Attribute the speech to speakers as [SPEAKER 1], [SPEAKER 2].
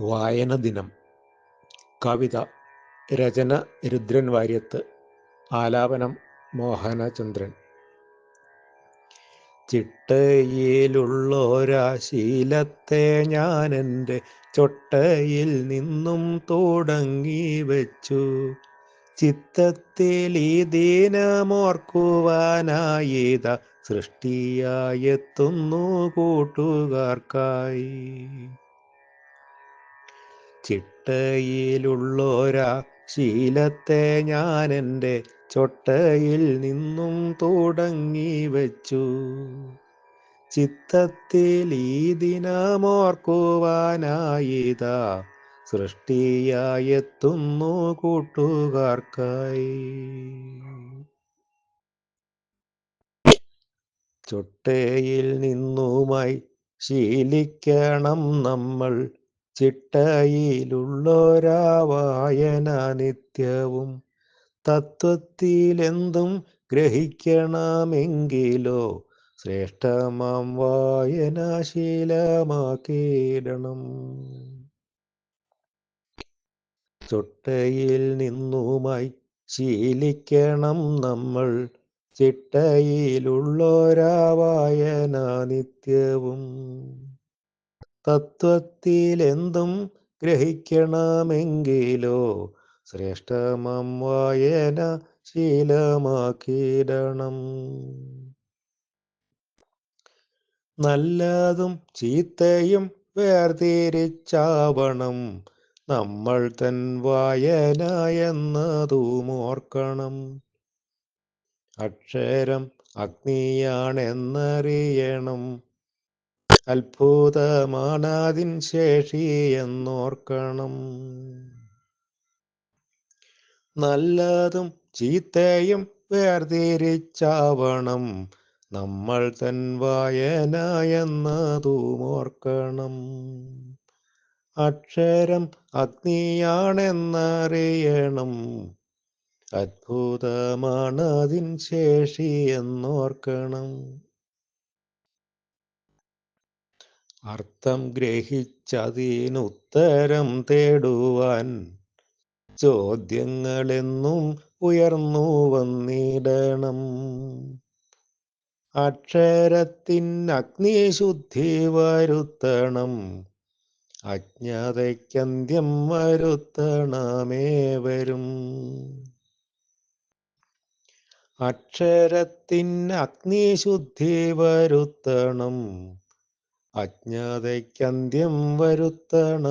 [SPEAKER 1] വായന ദിനം. കവിത രചന രുദ്രൻ വാര്യത്ത് ആലാപനം മോഹനചന്ദ്രൻ ചിട്ടയിലുള്ളോരാശീലത്തെ ഞാൻ ഞാനെന്റെ ചൊട്ടയിൽ നിന്നും തുടങ്ങി വെച്ചു. ചിത്തത്തിൽ ഈ ദീനമോർക്കുവാനായിത സൃഷ്ടിയായെത്തുന്നു കൂട്ടുകാർക്കായി. ചിട്ടയിലുള്ളൊരാ ശീലത്തെ ഞാനെന്റെ ചൊട്ടയിൽ നിന്നും തുടങ്ങി വച്ചു. ചിത്തത്തിൽ ഈ ദിനമോർക്കുവാനായിതാ സൃഷ്ടിയായെത്തുന്നു കൂട്ടുകാർക്കായി. ചൊട്ടയിൽ നിന്നുമായി ശീലിക്കണം നമ്മൾ ചിട്ടയിലുള്ളൊരാ വായന നിത്യവും തത്വത്തിലെന്തും ഗ്രഹിക്കണമെങ്കിലോ ശ്രേഷ്ഠമാം വായനാശീലമാക്കിയിടണം. ചുട്ടയിൽ നിന്നുമായി ശീലിക്കണം നമ്മൾ. ചിട്ടയിലുള്ളൊരാ വായന നിത്യവും തത്വത്തിലെന്തും ഗ്രഹിക്കണമെങ്കിലോ ശ്രേഷ്ഠമം വായന ശീലമാക്കിയിടണം. നല്ലതും ചീത്തയും വേർതിരിച്ചാവണം. നമ്മൾ തൻ വായന എന്നതും ഓർക്കണം അക്ഷരം അഗ്നിയാണെന്നറിയണം. അത്ഭുതമാണതിൻ ശേഷി എന്നോർക്കണം. നല്ലതും ചീത്തയും വേർതിരിച്ചാവണം. നമ്മൾ തൻ വായന എന്നതും ഓർക്കണം അക്ഷരം അഗ്നിയാണെന്നറിയണം. അത്ഭുതമാണതിൻ ശേഷി എന്നോർക്കണം. അർത്ഥം ഗ്രഹിച്ചതിനുത്തരം തേടുവാൻ ചോദ്യങ്ങളെന്നും ഉയർന്നു വന്നിടണം. അക്ഷരത്തിൻ അഗ്നിശുദ്ധി വരുത്തണം. അജ്ഞതയ്ക്കന്ത്യം വരുത്തണമേവരും. അക്ഷരത്തിൻ അഗ്നിശുദ്ധി വരുത്തണം. അജ്ഞതയ്ക്കന്ത്യം വരുത്തണമേവരും.